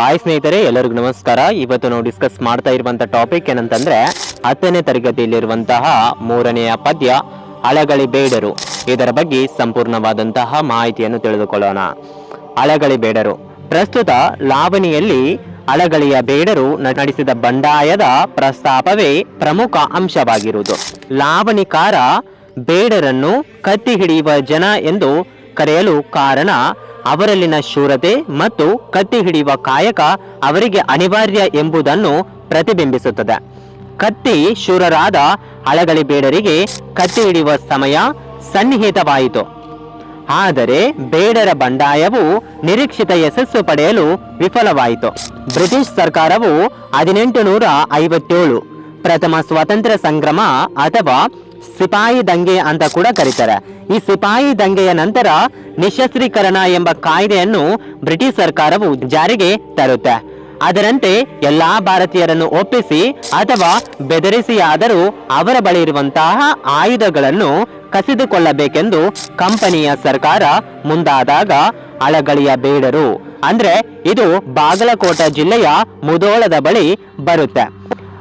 Hi ಸ್ನೇಹಿತರೆ, ಎಲ್ಲರಿಗೂ ನಮಸ್ಕಾರ. ಇವತ್ತು ನಾವು ಡಿಸ್ಕಸ್ ಮಾಡ್ತಾ ಇರುವಂತ ಟಾಪಿಕ್ ಏನಂತಂದ್ರೆ, ಹತ್ತನೇ ತರಗತಿಯಲ್ಲಿರುವಂತಹ ಮೂರನೆಯ ಪದ್ಯ ಅಳಗಳಿ ಬೇಡರು ಇದರ ಬಗ್ಗೆ ಸಂಪೂರ್ಣವಾದಂತಹ ಮಾಹಿತಿಯನ್ನು ತಿಳಿದುಕೊಳ್ಳೋಣ. ಅಳಗಳಿ ಬೇಡರು ಪ್ರಸ್ತುತ ಲಾವಣಿಯಲ್ಲಿ ಅಳಗಳಿಯ ಬೇಡರು ನಡೆಸಿದ ಬಂಡಾಯದ ಪ್ರಸ್ತಾಪವೇ ಪ್ರಮುಖ ಅಂಶವಾಗಿರುವುದು. ಲಾವಣಿಕಾರ ಬೇಡರನ್ನು ಕತ್ತಿ ಹಿಡಿಯುವ ಜನ ಎಂದು ಕರೆಯಲು ಕಾರಣ ಅವರಲ್ಲಿನ ಶೂರತೆ ಮತ್ತು ಕತ್ತಿ ಹಿಡಿಯುವ ಕಾಯಕ ಅವರಿಗೆ ಅನಿವಾರ್ಯ ಎಂಬುದನ್ನು ಪ್ರತಿಬಿಂಬಿಸುತ್ತದೆ. ಕತ್ತಿ ಶೂರರಾದ ಅಳಗಳಿ ಬೇಡರಿಗೆ ಕತ್ತಿ ಹಿಡಿಯುವ ಸಮಯ ಸನ್ನಿಹಿತವಾಯಿತು. ಆದರೆ ಬೇಡರ ಬಂಡಾಯವು ನಿರೀಕ್ಷಿತ ಯಶಸ್ಸು ಪಡೆಯಲು ವಿಫಲವಾಯಿತು. ಬ್ರಿಟಿಷ್ ಸರ್ಕಾರವು ಹದಿನೆಂಟು ನೂರ ಐವತ್ತೇಳು ಪ್ರಥಮ ಸ್ವಾತಂತ್ರ್ಯ ಸಂಗ್ರಮ ಅಥವಾ ಸಿಪಾಯಿ ದಂಗೆ ಅಂತ ಕೂಡ ಕರೀತಾರೆ. ಈ ಸಿಪಾಯಿ ದಂಗೆಯ ನಂತರ ನಿಶಸ್ತ್ರೀಕರಣ ಎಂಬ ಕಾಯ್ದೆಯನ್ನು ಬ್ರಿಟಿಷ್ ಸರ್ಕಾರವು ಜಾರಿಗೆ ತರುತ್ತೆ. ಅದರಂತೆ ಎಲ್ಲಾ ಭಾರತೀಯರನ್ನು ಒಪ್ಪಿಸಿ ಅಥವಾ ಬೆದರಿಸಿಯಾದರೂ ಅವರ ಬಳಿ ಇರುವಂತಹ ಆಯುಧಗಳನ್ನು ಕಸಿದುಕೊಳ್ಳಬೇಕೆಂದು ಕಂಪನಿಯ ಸರ್ಕಾರ ಮುಂದಾದಾಗ ಅಳಗಳಿಯ ಬೇಡರು. ಅಂದ್ರೆ ಇದು ಬಾಗಲಕೋಟ ಜಿಲ್ಲೆಯ ಮುದೋಳದ ಬಳಿ ಬರುತ್ತೆ.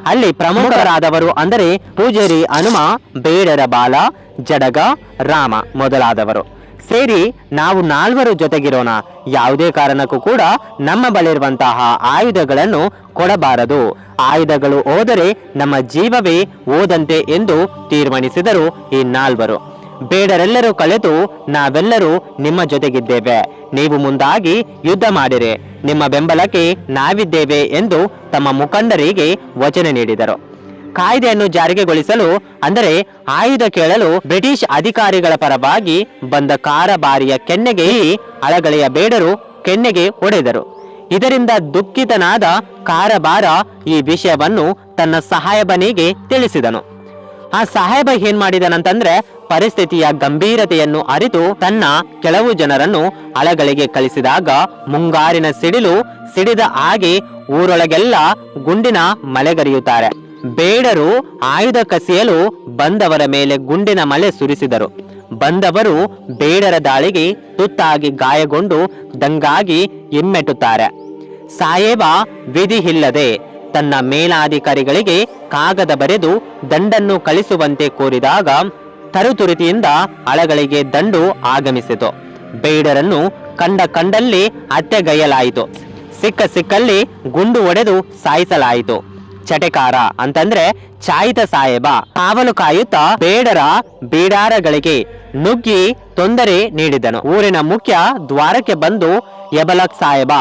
ಅಲ್ಲಿ ಪ್ರಮುಖರಾದವರು ಅಂದರೆ ಪೂಜಾರಿ ಹನುಮ ಬೇಡರ ಬಾಲ ಜಡಗ ರಾಮ ಮೊದಲಾದವರು. ಸೇರಿ ನಾವು ನಾಲ್ವರು ಜೊತೆಗಿರೋಣ. ಯಾವುದೇ ಕಾರಣಕ್ಕೂ ಕೂಡ ನಮ್ಮ ಬಳಿರುವಂತಹ ಆಯುಧಗಳನ್ನು ಕೊಡಬಾರದು. ಆಯುಧಗಳು ಹೋದರೆ ನಮ್ಮ ಜೀವವೇ ಓದಂತೆ ಎಂದು ತೀರ್ಮಾನಿಸಿದರು ಈ ನಾಲ್ವರು. ಬೇಡರೆಲ್ಲರೂ ಕಳೆದು ನಾವೆಲ್ಲರೂ ನಿಮ್ಮ ಜೊತೆಗಿದ್ದೇವೆ. ನೀವು ಮುಂದಾಗಿ ಯುದ್ಧ ಮಾಡಿರಿ. ನಿಮ್ಮ ಬೆಂಬಲಕ್ಕೆ ನಾವಿದ್ದೇವೆ ಎಂದು ತಮ್ಮ ಮುಖಂಡರಿಗೆ ವಚನ ನೀಡಿದರು. ಕಾಯ್ದೆಯನ್ನು ಜಾರಿಗೆಗೊಳಿಸಲು ಅಂದರೆ ಆಯುಧ ಕೇಳಲು ಬ್ರಿಟಿಷ್ ಅಧಿಕಾರಿಗಳ ಪರವಾಗಿ ಬಂದ ಕಾರಬಾರಿಯ ಕೆನ್ನೆಗೆ ಅಳಗಳೆಯ ಬೇಡರು ಕೆನ್ನೆಗೆ ಹೊಡೆದರು. ಇದರಿಂದ ದುಃಖಿತನಾದ ಕಾರಬಾರ ಈ ವಿಷಯವನ್ನು ತನ್ನ ಸಹಾಯಬನಿಗೆ ತಿಳಿಸಿದನು. ಆ ಸಾಹೇಬ ಏನ್ ಮಾಡಿದನಂತಂದ್ರೆ ಪರಿಸ್ಥಿತಿಯ ಗಂಭೀರತೆಯನ್ನು ಅರಿತು ತನ್ನ ಕೆಲವು ಜನರನ್ನು ಅಳಗಳಿಗೆ ಕಳಿಸಿದಾಗ ಮುಂಗಾರಿನ ಸಿಡಿಲು ಸಿಡಿದ ಆಗಿ ಊರೊಳಗೆಲ್ಲ ಗುಂಡಿನ ಮಳೆಗರಿಯುತ್ತಾರೆ ಬೇಡರು ಆಯುಧ ಕಸಿಯಲು ಬಂದವರ ಮೇಲೆ ಗುಂಡಿನ ಮಳೆ ಸುರಿಸಿದರು. ಬಂದವರು ಬೇಡರ ದಾಳಿಗೆ ತುತ್ತಾಗಿ ಗಾಯಗೊಂಡು ದಂಗಾಗಿ ಹಿಮ್ಮೆಟ್ಟುತ್ತಾರೆ. ಸಾಹೇಬ ವಿಧಿ ಇಲ್ಲದೆ ತನ್ನ ಮೇಲಾಧಿಕಾರಿಗಳಿಗೆ ಕಾಗದ ಬರೆದು ದಂಡನ್ನು ಕಳಿಸುವಂತೆ ಕೋರಿದಾಗ ತರುತುರಿತಿಯಿಂದ ಅಳಗಳಿಗೆ ದಂಡು ಆಗಮಿಸಿತು. ಬೇಡರನ್ನು ಕಂಡ ಕಂಡಲ್ಲಿ ಹತ್ಯೆಗೈಯಲಾಯಿತು ಸಿಕ್ಕ ಸಿಕ್ಕಲ್ಲಿ ಗುಂಡು ಒಡೆದು ಸಾಯಿಸಲಾಯಿತು. ಚಟೆಕಾರ ಅಂತಂದ್ರೆ ಚಾಯಿತ ಸಾಹೇಬ ಕಾವಲು ಕಾಯುತ್ತಾ ಬೇಡರ ಬೀಡಾರಗಳಿಗೆ ನುಗ್ಗಿ ತೊಂದರೆ ನೀಡಿದನು. ಊರಿನ ಮುಖ್ಯ ದ್ವಾರಕ್ಕೆ ಬಂದು ಎಬಲಕ್ ಸಾಹೇಬ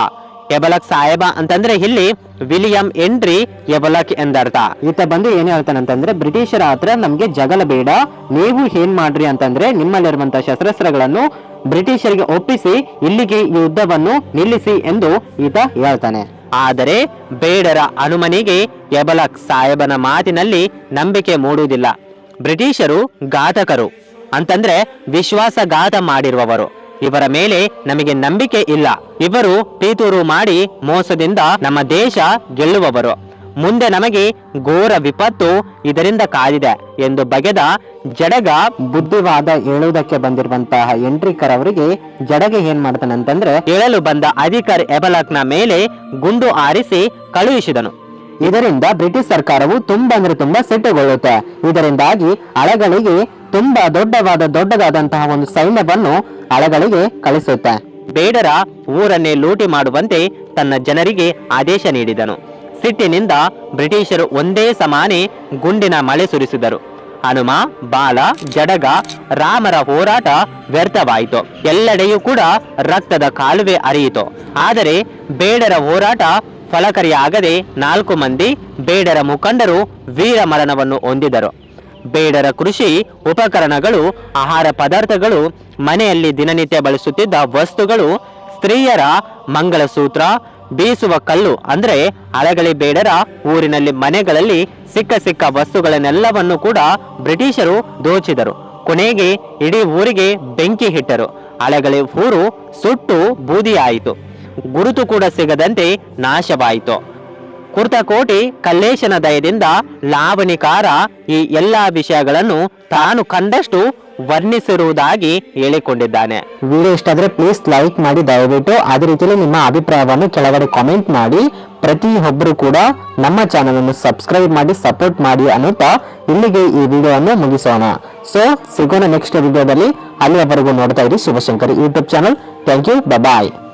ಎಬಲಕ್ ಸಾಹೇಬ ಅಂತಂದ್ರೆ ಇಲ್ಲಿ ವಿಲಿಯಂ ಎನ್ರಿ ಎಬಲಕ್ ಎಂದರ್ಥ. ಈತ ಬಂದು ಏನ್ ಹೇಳ್ತಾನಂತಂದ್ರೆ ಬ್ರಿಟಿಷರ ಹತ್ರ ನಮ್ಗೆ ಜಗಲ ಬೇಡ, ನೀವು ಏನ್ ಮಾಡ್ರಿ ಅಂತಂದ್ರೆ ನಿಮ್ಮಲ್ಲಿರುವಂತಹ ಶಸ್ತ್ರಾಸ್ತ್ರಗಳನ್ನು ಬ್ರಿಟಿಷರಿಗೆ ಒಪ್ಪಿಸಿ, ಇಲ್ಲಿಗೆ ಈ ಯುದ್ಧವನ್ನು ನಿಲ್ಲಿಸಿ ಎಂದು ಈತ ಹೇಳ್ತಾನೆ. ಆದರೆ ಬೇಡರ ಅನುಮನಿಗೆ ಎಬಲಕ್ ಸಾಹೇಬನ ಮಾತಿನಲ್ಲಿ ನಂಬಿಕೆ ಮೂಡುವುದಿಲ್ಲ. ಬ್ರಿಟಿಷರು ಘಾತಕರು ಅಂತಂದ್ರೆ ವಿಶ್ವಾಸಘಾತ ಮಾಡಿರುವವರು. ಇವರ ಮೇಲೆ ನಮಗೆ ನಂಬಿಕೆ ಇಲ್ಲ. ಇವರು ಪೀತೂರು ಮಾಡಿ ಮೋಸದಿಂದ ನಮ್ಮ ದೇಶ ಗೆಲ್ಲುವವರು. ಮುಂದೆ ನಮಗೆ ಘೋರ ವಿಪತ್ತು ಇದರಿಂದ ಕಾದಿದೆ ಎಂದು ಬಗೆದ ಜಡಗ ಬುದ್ಧಿವಾದ ಹೇಳುವುದಕ್ಕೆ ಬಂದಿರುವಂತಹ ಎಂಟ್ರಿಕರ್ ಅವರಿಗೆ ಜಡಗ ಏನ್ ಮಾಡ್ತಾನೆ ಅಂತಂದ್ರೆ ಹೇಳಲು ಬಂದ ಅಧಿಕಾರಿ ಎಬಲಕ್ನ ಮೇಲೆ ಗುಂಡು ಆರಿಸಿ ಕಳುಹಿಸಿದನು. ಇದರಿಂದ ಬ್ರಿಟಿಷ್ ಸರ್ಕಾರವು ತುಂಬಾ ಅಂದ್ರೆ ತುಂಬಾ ಸಿಟ್ಟುಗೊಳ್ಳುತ್ತೆ. ಇದರಿಂದಾಗಿ ಅಳಗಳಿಗೆ ತುಂಬಾ ದೊಡ್ಡವಾದ ದೊಡ್ಡದಾದಂತಹ ಒಂದು ಸೈನ್ಯವನ್ನು ಅಳಗಳಿಗೆ ಕಳಿಸುತ್ತೆ. ಬೇಡರ ಊರನ್ನೇ ಲೂಟಿ ಮಾಡುವಂತೆ ತನ್ನ ಜನರಿಗೆ ಆದೇಶ ನೀಡಿದನು. ಸಿಟ್ಟಿನಿಂದ ಬ್ರಿಟಿಷರು ಒಂದೇ ಸಮಾನೆ ಗುಂಡಿನ ಮಳೆ ಸುರಿಸಿದರು. ಹನುಮ, ಬಾಲ, ಜಡಗ, ರಾಮರ ಹೋರಾಟ ವ್ಯರ್ಥವಾಯಿತು. ಎಲ್ಲೆಡೆಯೂ ಕೂಡ ರಕ್ತದ ಕಾಲುವೆ ಅರಿಯಿತು ಆದರೆ ಬೇಡರ ಹೋರಾಟ ಫಲಕಾರಿಯಾಗದೆ ನಾಲ್ಕು ಮಂದಿ ಬೇಡರ ಮುಖಂಡರು ವೀರ ಮರಣವನ್ನು ಹೊಂದಿದರು. ಬೇಡರ ಕೃಷಿ, ಉಪಕರಣಗಳು, ಆಹಾರ ಪದಾರ್ಥಗಳು, ಮನೆಯಲ್ಲಿ ದಿನನಿತ್ಯ ಬಳಸುತ್ತಿದ್ದ ವಸ್ತುಗಳು, ಸ್ತ್ರೀಯರ ಮಂಗಳಸೂತ್ರ, ಬೀಸುವ ಕಲ್ಲು ಅಂದ್ರೆ ಅಳಗಳಿ ಬೇಡರ ಊರಿನಲ್ಲಿ ಮನೆಗಳಲ್ಲಿ ಸಿಕ್ಕ ಸಿಕ್ಕ ವಸ್ತುಗಳನ್ನೆಲ್ಲವನ್ನು ಕೂಡ ಬ್ರಿಟಿಷರು ದೋಚಿದರು. ಕೊನೆಗೆ ಇಡೀ ಊರಿಗೆ ಬೆಂಕಿ ಹಿಟ್ಟರು. ಅಳಗಳಿ ಊರು ಸುಟ್ಟು ಬೂದಿಯಾಯಿತು. ಗುರುತು ಕೂಡ ಸಿಗದಂತೆ ನಾಶವಾಯಿತು. ಕುರ್ತಕೋಟಿ ಕಲ್ಲೇಶನ ದಯದಿಂದ ಲಾವಣಿಕಾರ ಈ ಎಲ್ಲ ವಿಷಯಗಳನ್ನು ತಾನು ಕಂಡಷ್ಟು ವರ್ಣಿಸಿರುವುದಾಗಿ ಹೇಳಿಕೊಂಡಿದ್ದಾನೆ. ವಿಡಿಯೋ ಇಷ್ಟ ಆದ್ರೆ ಪ್ಲೀಸ್ ಲೈಕ್ ಮಾಡಿ ದಯವಿಟ್ಟು, ಅದೇ ರೀತಿಯಲ್ಲಿ ನಿಮ್ಮ ಅಭಿಪ್ರಾಯವನ್ನು ಕೆಳಗಡೆ ಕಾಮೆಂಟ್ ಮಾಡಿ. ಪ್ರತಿಯೊಬ್ಬರು ಕೂಡ ನಮ್ಮ ಚಾನಲ್ ಅನ್ನು ಸಬ್ಸ್ಕ್ರೈಬ್ ಮಾಡಿ ಸಪೋರ್ಟ್ ಮಾಡಿ ಅನ್ನುತ್ತಾ ಇಲ್ಲಿಗೆ ಈ ವಿಡಿಯೋವನ್ನು ಮುಗಿಸೋಣ. ಸೊ ಸಿಗೋಣ ನೆಕ್ಸ್ಟ್ ವಿಡಿಯೋದಲ್ಲಿ. ಅಲ್ಲಿಯವರೆಗೂ ನೋಡ್ತಾ ಇರಿ Shivashankar YouTube channel thank you bye